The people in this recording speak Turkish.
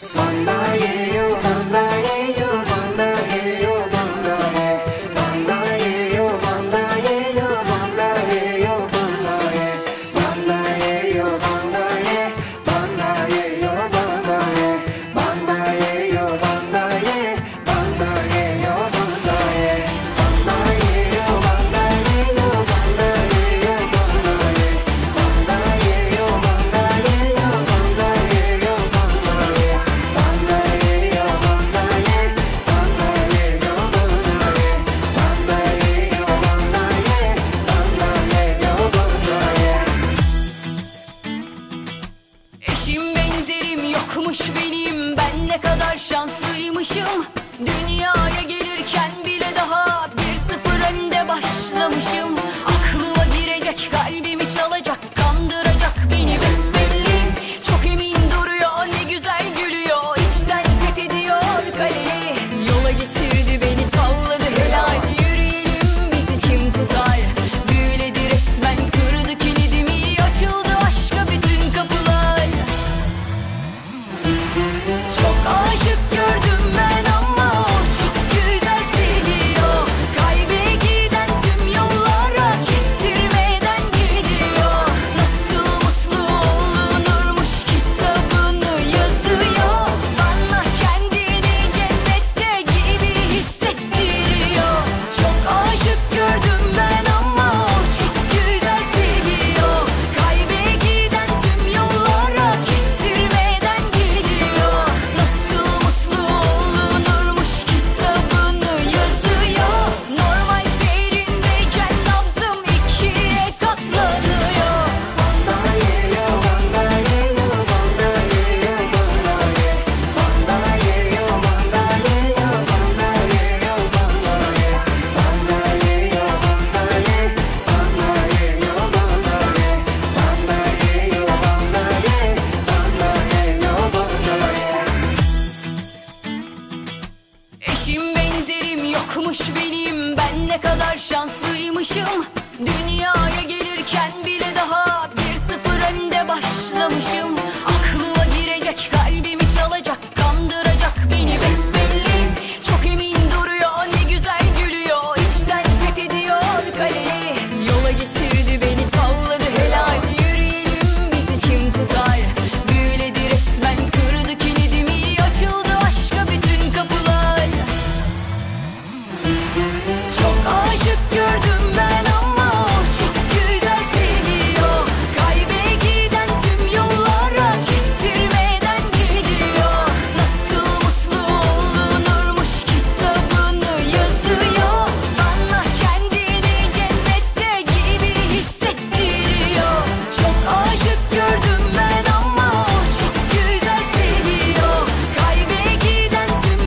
One day, one day. yokmuş benim Ben ne kadar şanslıymışım. Dünyaya gelirken bile daha Bir sıfır önde başlamışım. Aklıma girecek kalbimi çalacak Ne kadar şanslıymışım. Dünyaya gelirken bile daha